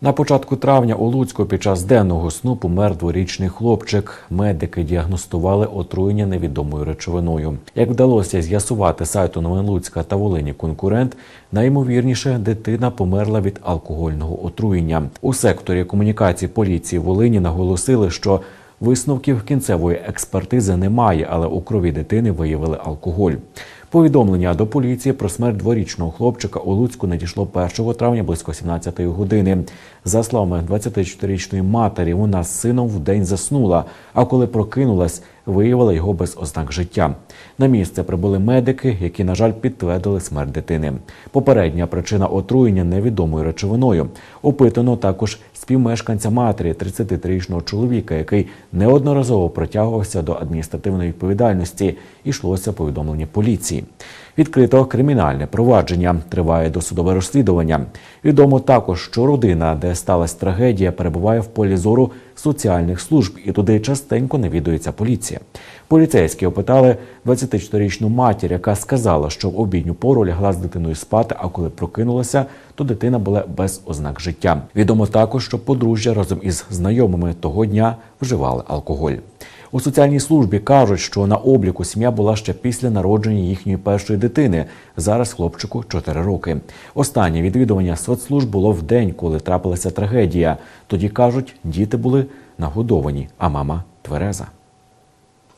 На початку травня у Луцьку під час денного сну помер дворічний хлопчик. Медики діагностували отруєння невідомою речовиною. Як вдалося з'ясувати сайту новин Луцька та Волині конкурент, найімовірніше дитина померла від алкогольного отруєння. У секторі комунікації поліції Волині наголосили, що висновків кінцевої експертизи немає, але у крові дитини виявили алкоголь. Повідомлення до поліції про смерть дворічного хлопчика у Луцьку надійшло 1 травня близько 17 години. За словами 24-річної матері, вона з сином вдень заснула, а коли прокинулась, виявила його без ознак життя. На місце прибули медики, які, на жаль, підтвердили смерть дитини. Попередня причина отруєння невідомою речовиною. Опитано також співмешканця матері 33-річного чоловіка, який неодноразово притягувався до адміністративної відповідальності. Ішлося повідомлення поліції. Відкрито кримінальне провадження. Триває досудове розслідування. Відомо також, що родина, де сталася трагедія, перебуває в полі зору соціальних служб, і туди частенько навідується поліція. Поліцейські опитали 24-річну матір, яка сказала, що в обідню пору лягла з дитиною спати, а коли прокинулася, то дитина була без ознак життя. Відомо також, що подружжя разом із знайомими того дня вживали алкоголь. У соціальній службі кажуть, що на обліку сім'я була ще після народження їхньої першої дитини. Зараз хлопчику 4 роки. Останнє відвідування соцслужб було в день, коли трапилася трагедія. Тоді кажуть, діти були нагодовані, а мама твереза.